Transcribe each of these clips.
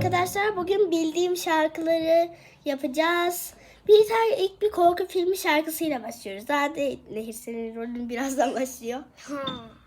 Arkadaşlar bugün bildiğim şarkıları yapacağız. Bir tane ilk bir korku filmi şarkısıyla başlıyoruz. Daha de Nehir senin rolün birazdan başlıyor. Getir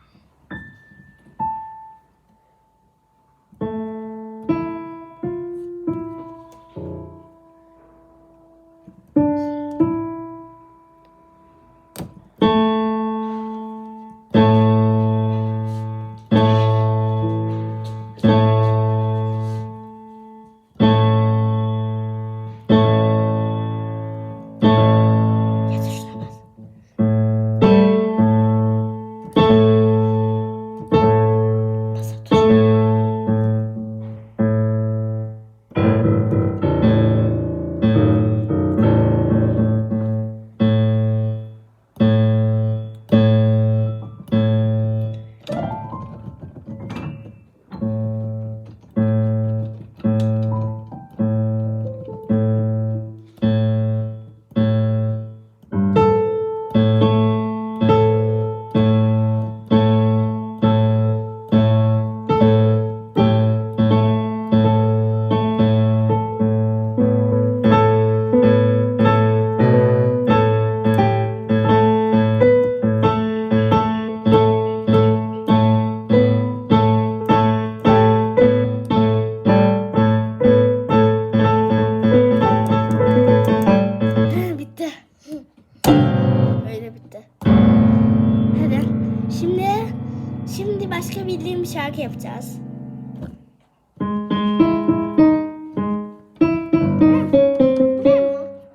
şarkı yapacağız.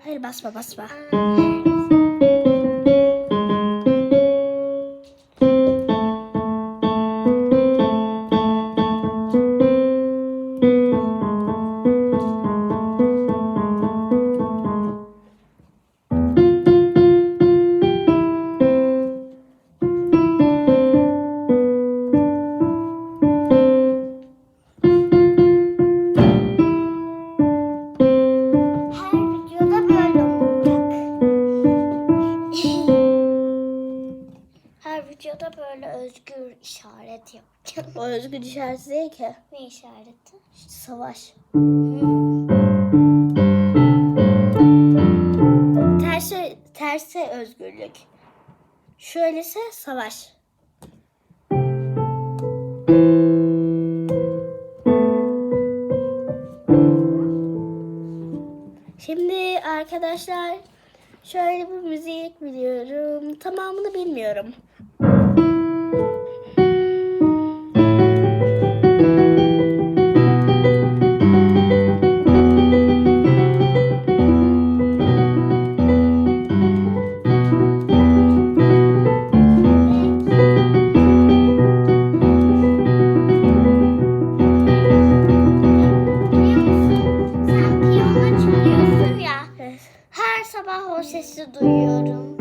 Hayır basma basma. Her videoda böyle özgür işaret yapacağım. O özgür işareti değil ki. Ne işareti? İşte savaş. Terse, terse özgürlük. Şöylese savaş. Şimdi arkadaşlar şöyle bir müzik biliyorum. Tamamını bilmiyorum. Sabah o sesi duyuyorum.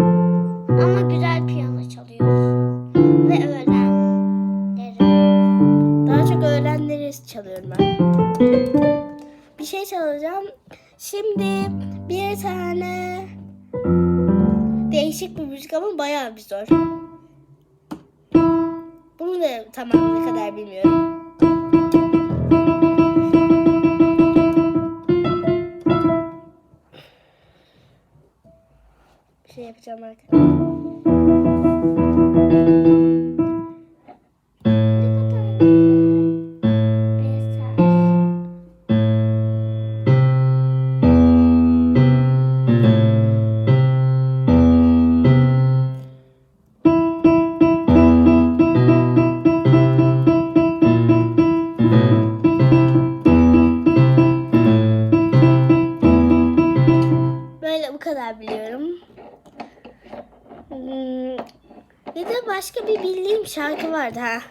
Ama güzel piyano çalıyorsun. Ve öğlenleri. Daha çok öğlenleri çalıyorum ben. Bir şey çalacağım. Şimdi bir tane değişik bir müzik ama bayağı bir zor. Bunu da tamam ne kadar bilmiyorum. Yapacağım arkadaşlar. Kadar biliyorum. Hmm, Bir de başka bir bildiğim şarkı vardı ha.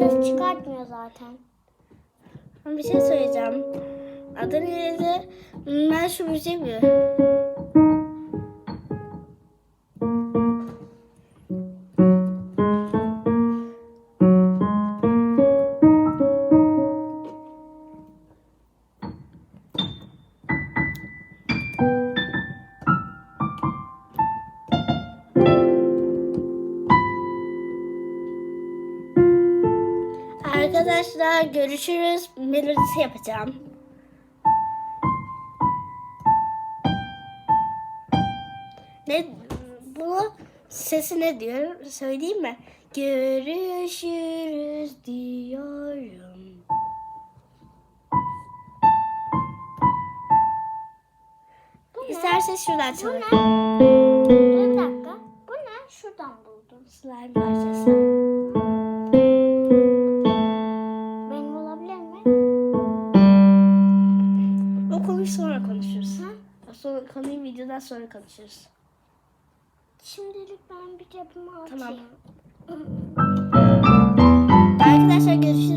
ses çıkartmıyor zaten. Ben Bir şey söyleyeceğim. Adı neydi? Ben şu müziği mi? Arkadaşlar görüşürüz. Melodisi yapacağım. Ne bu sesi ne diyor? Söyleyeyim mi? Görüşürüz diyorum. İstersen şuradan Bu çalın. ne? Bir dakika. Bu ne? Şuradan buldum. Slime parçası. sonra konuşuruz ha? Sonra konuyu videodan sonra konuşuruz. Şimdilik ben bir cebime atayım. Tamam. Arkadaşlar görüşürüz.